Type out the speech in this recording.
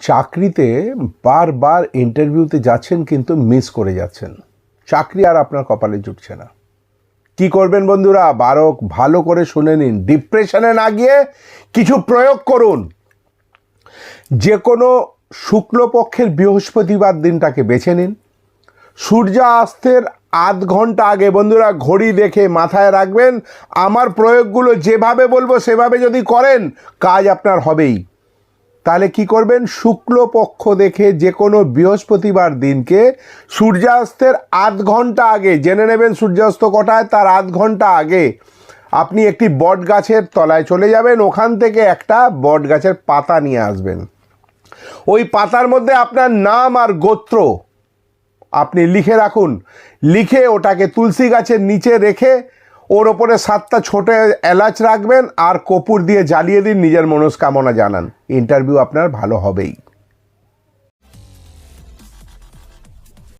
চাকরিতে বারবার ইন্টারভিউতে যাচ্ছেন কিন্তু মিস করে যাচ্ছেন। চাকরি আর আপনার কপালে জুটছে না। কি করবেন বন্ধুরা? বারো ভালো করে শুনে নিন। ডিপ্রেশনে না গিয়ে কিছু প্রয়োগ করুন। যে কোনো শুক্লপক্ষের বৃহস্পতিবার দিনটাকে বেছে নিন। সূর্যাস্তের আধ ঘণ্টা আগে বন্ধুরা ঘড়ি দেখে মাথায় রাখবেন, আমার প্রয়োগগুলো যেভাবে বলব সেভাবে যদি করেন, কাজ আপনার হবেই। তাহলে কি করবেন? শুক্লপক্ষ দেখে যে কোনো বৃহস্পতিবার দিনকে সূর্যাস্তের আধ ঘণ্টা আগে, জেনে নেবেন সূর্যাস্ত কটায়, তার আধ ঘণ্টা আগে আপনি একটি বট গাছের তলায় চলে যাবেন, ওখান থেকে একটা বট গাছের পাতা নিয়ে আসবেন। ওই পাতার মধ্যে আপনার নাম আর গোত্র আপনি লিখে রাখুন। লিখে ওটাকে তুলসী গাছের নিচে রেখে ওর ওপরে সাতটা ছোট এলাচ রাখবেন আর কপুর দিয়ে জ্বালিয়ে দিন, নিজের মনস্কামনা জানান। ইন্টারভিউ আপনার ভালো হবেই।